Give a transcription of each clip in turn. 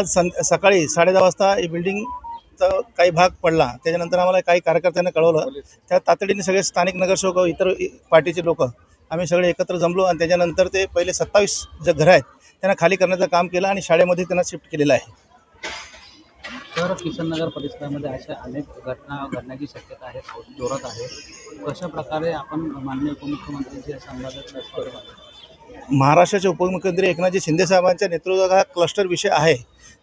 आज सं सकाळी साडेदहा वाजता ही बिल्डिंगचा काही भाग पडला. त्याच्यानंतर आम्हाला काही कार्यकर्त्यांना कळवलं. त्या तातडीने सगळे स्थानिक नगरसेवक इतर पार्टीचे लोक आम्ही सगळे एकत्र जमलो आणि त्याच्यानंतर ते पहिले सत्तावीस जे घरं आहेत त्यांना खाली करण्याचं काम केलं आणि शाळेमध्ये त्यांना शिफ्ट केलेलं आहे. तर किशननगर परिसरामध्ये अशा अनेक घटना घडण्याची शक्यता आहे जोरात आहे. कशा प्रकारे आपण माननीय उपमुख्यमंत्र्यांशी संवादात महाराष्ट्राचे उपमुख्यमंत्री एकनाथजी शिंदेसाहेबांच्या नेतृत्वात हा क्लस्टर विषय आहे.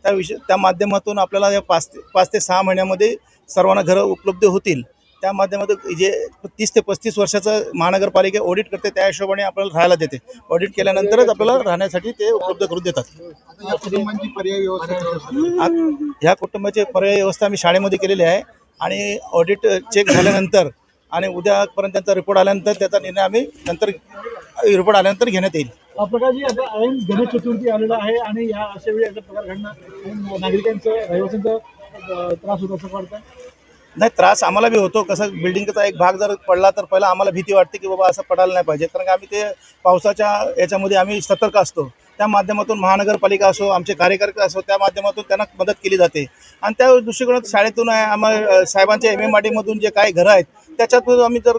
त्या विषय त्या माध्यमातून आपल्याला या पाच ते पाच ते सहा महिन्यामध्ये सर्वांना घरं उपलब्ध होतील. त्या माध्यमातून जे तीस ते पस्तीस वर्षाचं महानगरपालिका ऑडिट करते त्या हिशोबाने आपल्याला राहायला देते. ऑडिट केल्यानंतरच आपल्याला राहण्यासाठी ते उपलब्ध करून देतात. पर्याय ह्या कुटुंबाची पर्याय व्यवस्था आम्ही शाळेमध्ये केलेली आहे. आणि ऑडिट चेक झाल्यानंतर आणि उद्यापर्यंत त्यांचा रिपोर्ट आल्यानंतर त्याचा निर्णय आम्ही नंतर रिपोर्ट आल्यानंतर घेण्यात येईल. आता ऐन गणेश चतुर्थी आलेला आहे आणि या अशा वेळी असा प्रकार घडणं नागरिकांचं रहिवाशांचा त्रास होतो असं वाटतं नाही त्रास आम्हाला बी होतो. कसं बिल्डिंगचा एक भाग जर पडला तर पहिला आम्हाला भीती वाटते की बाबा असं पडायला नाही पाहिजे. कारण आम्ही ते पावसाच्या याच्यामध्ये आम्ही सतर्क असतो. त्या माध्यमातून महानगरपालिका असो आमचे कार्यकर्ते असो त्या माध्यमातून त्यांना मदत केली जाते. आणि त्या दृष्टिकोनात शाळेतून आहे आम्हाला साहेबांच्या एम एम आर डीमधून जे काही घरं आहेत त्याच्यातून आम्ही जर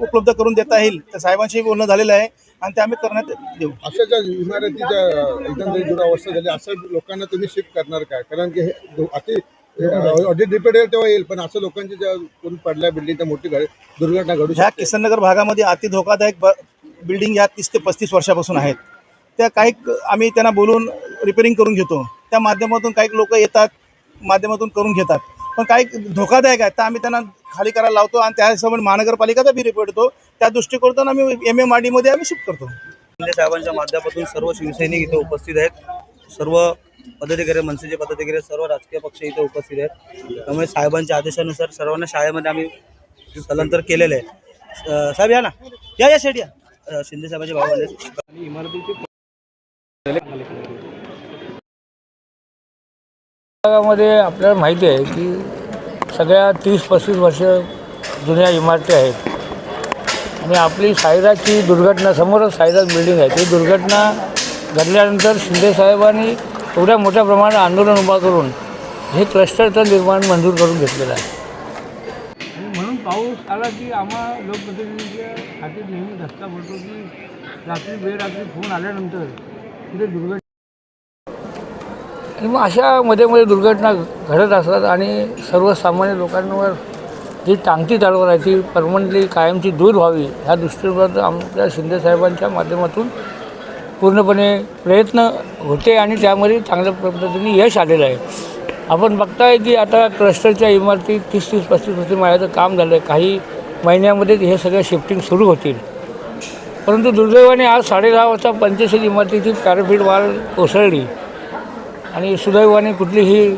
उपलब्ध करून देता येईल तर साहेबांशी बोलणं झालेलं आहे आणि ते आम्ही करण्यात देऊ अशा ज्या इमारतीच्या एकंदरीत दुरावस्था झाली अशा लोकांना तुम्ही शिफ्ट करणार काय? कारण की हे अति ऑडिट रिपोर्ट येईल तेव्हा येईल पण असं लोकांची ज्या कोणी पडल्या बिल्डिंगच्या मोठी घरे दुर्घटना घडू ह्या किसननगर भागामध्ये अति धोकादायक बिल्डिंग या तीस ते पस्तीस वर्षापासून आहेत. त्या काही आम्ही त्यांना बोलून रिपेअरिंग करून घेतो. त्या माध्यमातून काही लोक येतात माध्यमातून करून घेतात. पण काही धोकादायक आहेत तर आम्ही त्यांना खाली करायला लावतो आणि त्या हिशोबाने महानगरपालिकाचा बी रिपोर्ट येतो. त्या दृष्टिकोनातून आम्ही एम एम आर डीमध्ये आम्ही शिफ्ट करतो. शिंदे साहेबांच्या माध्यमातून सर्व शिवसैनिक इथे उपस्थित आहेत. सर्व पदाधिकारी मनसेचे पदाधिकारी सर्व राजकीय पक्ष इथे उपस्थित आहेत. त्यामुळे साहेबांच्या आदेशानुसार सर्वांना शाळेमध्ये आम्ही स्थलांतर केलेलं आहे. साहेब या ना. या या शेट या. शिंदे साहेबांचे भाऊ आले भागामध्ये आपल्याला माहिती आहे की सगळ्या तीस पस्तीस वर्ष जुन्या इमारती आहेत. आणि आपली साईराजची दुर्घटना समोरच साईराज बिल्डिंग आहे. ती दुर्घटना घडल्यानंतर शिंदेसाहेबांनी एवढ्या मोठ्या प्रमाणात आंदोलन उभा करून हे क्लस्टरचं निर्माण मंजूर करून घेतलेलं आहे. म्हणून पाऊस आला की आम्हा लोकप्रतिनिधींच्या हाती नेहमी धक्का पडतो की रात्री बेरात्री फोन आल्यानंतर तिथे दुर्घटना आणि मग अशा मध्ये मध्ये दुर्घटना घडत असतात आणि सर्वसामान्य लोकांवर जी टांगती तलवार आहे ती परमनंटली कायमची दूर व्हावी ह्या दृष्टीकोनात आमच्या शिंदेसाहेबांच्या माध्यमातून पूर्णपणे प्रयत्न होते आणि त्यामध्ये चांगल्या पद्धतीने यश आलेलं आहे. आपण बघताय की आता क्लस्टरच्या इमारती तीस तीस पस्तीस पस्तीस मायाचं काम झालं आहे काही महिन्यामध्ये हे सगळं शिफ्टिंग सुरू होतील. परंतु दुर्दैवाने आज साडेदहा वाजता पंचशील इमारतीची पॅराफिट वाल कोसळली. आणि सुदैवाने कुठलीही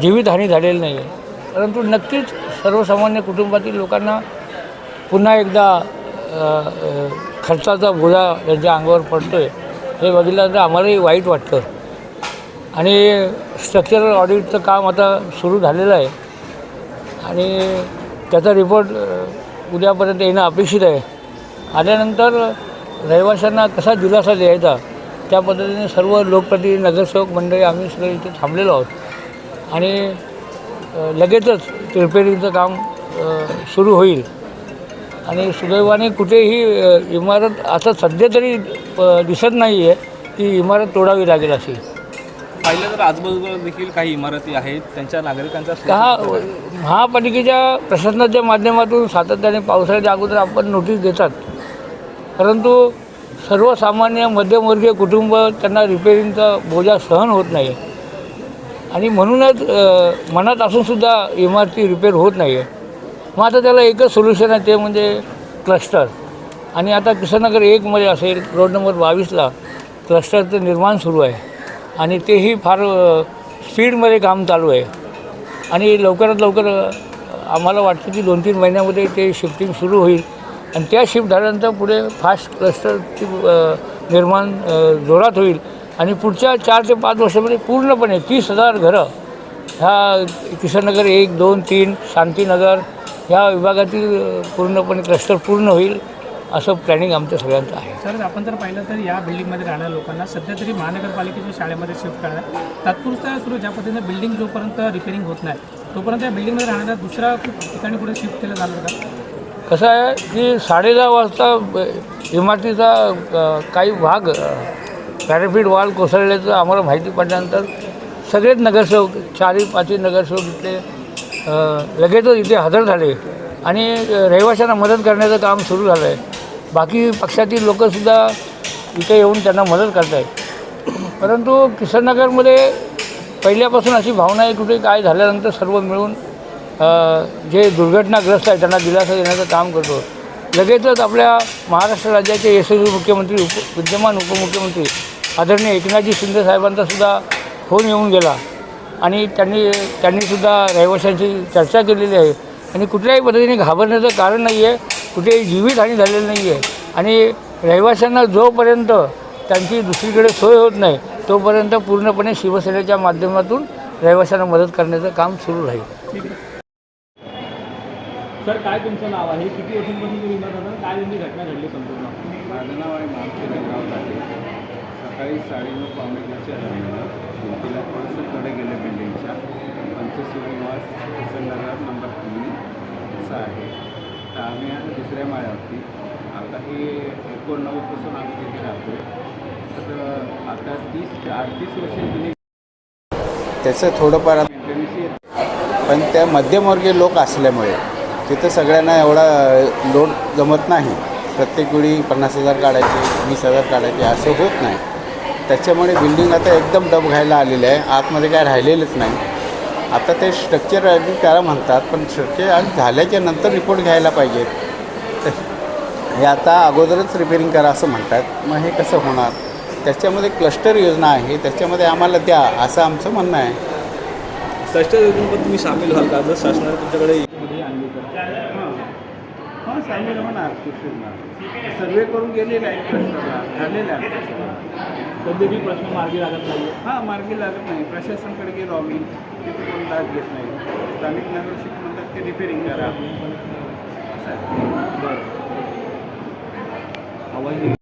जीवितहानी झालेली नाही आहे. परंतु नक्कीच सर्वसामान्य कुटुंबातील लोकांना पुन्हा एकदा खर्चाचा बोजा त्यांच्या अंगावर पडतो आहे हे बघितलं तर आम्हालाही वाईट वाटतं. आणि स्ट्रक्चरल ऑडिटचं काम आता सुरू झालेलं आहे. आणि त्याचा रिपोर्ट उद्यापर्यंत येणं अपेक्षित आहे. आल्यानंतर रहिवाशांना कसा दिलासा द्यायचा? त्या पद्धतीने सर्व लोकप्रतिनिधी नगरसेवक मंडळी आम्ही सगळे इथे थांबलेलो आहोत. आणि लगेचच रिपेअरिंगचं काम अ, सुरू होईल. आणि सुदैवाने कुठेही इमारत आता सध्या तरी दिसत नाही आहे की इमारत तोडावी लागेल अशी. पाहिलं तर आजूबाजूला देखील काही इमारती आहेत. त्यांच्या नागरिकांचा का महापालिकेच्या प्रशासनाच्या माध्यमातून सातत्याने पावसाळ्याच्या अगोदर आपण नोटीस देतात. परंतु सर्वसामान्य मध्यमवर्गीय कुटुंब त्यांना रिपेरिंगचा बोजा सहन होत नाही. आणि म्हणूनच मनात असूनसुद्धा इमारती रिपेअर होत नाही आहे मग आता त्याला एकच सोल्युशन आहे ते म्हणजे क्लस्टर आणि आता किशननगर एकमध्ये असेल रोड नंबर बावीसला क्लस्टरचं निर्माण सुरू आहे. आणि तेही फार स्पीडमध्ये काम चालू आहे. आणि लवकरात लवकर आम्हाला वाटतं की दोन तीन महिन्यामध्ये ते शिफ्टिंग सुरू होईल. आणि त्या शिफ्ट झाल्यानंतर पुढे फास्ट क्लस्टरची निर्माण जोरात होईल. आणि पुढच्या चार ते पाच वर्षामध्ये पूर्णपणे तीस हजार घरं ह्या किशननगर एक दोन तीन शांतीनगर ह्या विभागातील पूर्णपणे क्लस्टर पूर्ण होईल असं प्लॅनिंग आमच्या सगळ्यांचं आहे. सर आपण जर पाहिलं तर या बिल्डिंगमध्ये राहणाऱ्या लोकांना सध्या तरी महानगरपालिकेच्या शाळेमध्ये शिफ्ट करणार तात्पुरता सुरू ज्या पद्धतीने बिल्डिंग जोपर्यंत रिपेरिंग होत नाही तोपर्यंत या बिल्डिंगमध्ये राहणाऱ्या दुसऱ्या ठिकाणी कुठे शिफ्ट केलं जाणार का? कसं आहे की साडेदहा वाजता इमारतीचा काही भाग पॅराफिट वाल कोसळल्याचं आम्हाला माहिती पडल्यानंतर सगळेच नगरसेवक चारही पाचही नगरसेवक इथले लगेचच इथे हजर झाले आणि रहिवाशांना मदत करण्याचं काम सुरू झालं आहे बाकी पक्षातील लोकंसुद्धा इथे येऊन त्यांना मदत करत आहेत परंतु किशननगरमध्ये पहिल्यापासून अशी भावना आहे कुठे काय झाल्यानंतर सर्व मिळून जे दुर्घटनाग्रस्त आहे त्यांना दिलासा देण्याचं काम करतो. लगेचच आपल्या महाराष्ट्र राज्याचे यशस्वी मुख्यमंत्री उप विद्यमान उपमुख्यमंत्री आदरणीय एकनाथजी शिंदे साहेबांचा सुद्धा फोन येऊन गेला. आणि त्यांनी त्यांनीसुद्धा रहिवाशांशी चर्चा केलेली आहे. आणि कुठल्याही पद्धतीने घाबरण्याचं कारण नाही आहे कुठेही जीवितहानी झालेली नाही आहे आणि रहिवाशांना जोपर्यंत त्यांची दुसरीकडे सोय होत नाही तोपर्यंत पूर्णपणे शिवसेनेच्या माध्यमातून रहिवाशांना मदत करण्याचं काम सुरू राहील. सर काय तुमचं नाव आहे? किती वर्षांपासून तुम्ही इमारत राहता? काय नेमकी घटना घडली संपूर्ण? माझं नाव आहे मारुती रंगाव लाटे सकाळी साडेनऊ पावणे दहाच्या दरम्यान भिंतीला थोडंसं कडे गेलं बिल्डिंगच्या. पंचशील निवास किसननगर नंबर तीन असं आहे. तर आम्ही आता दुसऱ्या माळ्यावरती. आता हे एकोणनव्वदपासून आम्ही तिथे राहतो तर आता तीस अडतीस वर्ष जुनी त्याचं थोडंफार मेंटेनन्स येत. पण त्या मध्यमवर्गीय लोक असल्यामुळे तिथं सगळ्यांना एवढा लोड जमत नाही. प्रत्येक वेळी पन्नास हजार काढायचे वीस हजार काढायचे असं होत नाही. त्याच्यामुळे बिल्डिंग आता एकदम डब घ्यायला आलेलं आहे. आतमध्ये काय राहिलेलंच नाही. आता ते स्ट्रक्चर अजून करा म्हणतात पण स्ट्रक्चर आज झाल्याच्यानंतर रिपोर्ट घ्यायला पाहिजेत. हे आता अगोदरच रिपेरिंग करा असं म्हणतात. मग हे कसं होणार? त्याच्यामध्ये क्लस्टर योजना आहे. त्याच्यामध्ये आम्हाला द्या असं आमचं म्हणणं आहे. क्लस्टर योजनेमध्ये तुम्ही सामील व्हाल का? जर शासनाने तुमच्याकडे हां. सामील होणार कृषीला सर्वे करून गेलेले आहेत क्लस्टरला झालेले आहेत सध्या प्रश्न मार्गी लागत नाही हां मार्गी लागत नाही. प्रशासनाकडे गेलो आम्ही. तिथे कोण दाद घेत नाही. स्थानिक नगरसेवक म्हणतात ते रिपेअरिंग करा. आहे. आवाज